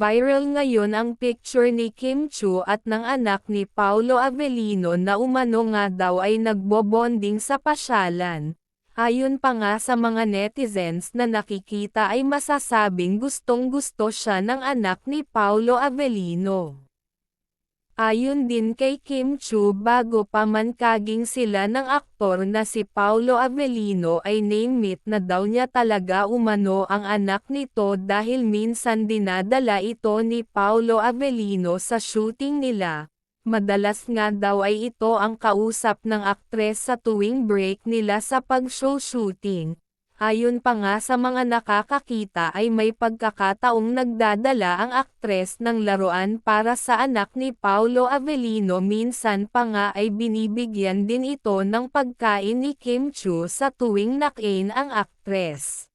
Viral ngayon ang picture ni Kim Chu at ng anak ni Paulo Avellino na umano nga daw ay nagbobonding sa pasyalan. Ayon pa nga sa mga netizens na nakikita ay masasabing gustong gusto siya ng anak ni Paulo Avellino. Ayon din kay Kim Chu bago pa man kaging sila ng aktor na si Paulo Avellino ay name-it na daw niya talaga umano ang anak nito dahil minsan dinadala ito ni Paulo Avellino sa shooting nila. Madalas nga daw ay ito ang kausap ng aktres sa tuwing break nila sa pag-show shooting. Ayon pa nga sa mga nakakakita ay may pagkakataong nagdadala ang aktres ng laruan para sa anak ni Paulo Avellino minsan pa nga ay binibigyan din ito ng pagkain ni Kim Chu sa tuwing nakain ang aktres.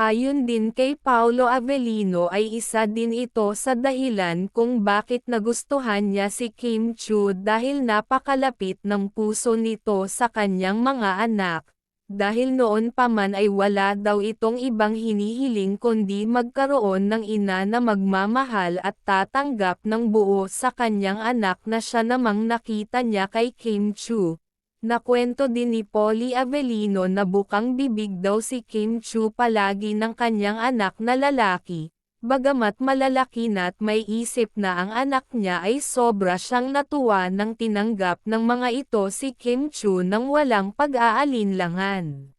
Ayon din kay Paulo Avellino ay isa din ito sa dahilan kung bakit nagustuhan niya si Kim Chu dahil napakalapit ng puso nito sa kanyang mga anak, dahil noon pa man ay wala daw itong ibang hinihiling kundi magkaroon ng ina na magmamahal at tatanggap ng buo sa kanyang anak na siya namang nakita niya kay Kim Chu. Nakwento din ni Polly Avellino na bukang bibig daw si Kim Chu palagi ng kanyang anak na lalaki, Bagamat malalaki na't may isip na ang anak niya ay sobra siyang natuwa nang tinanggap ng mga ito si Kim Chu nang walang pag-aalinlangan.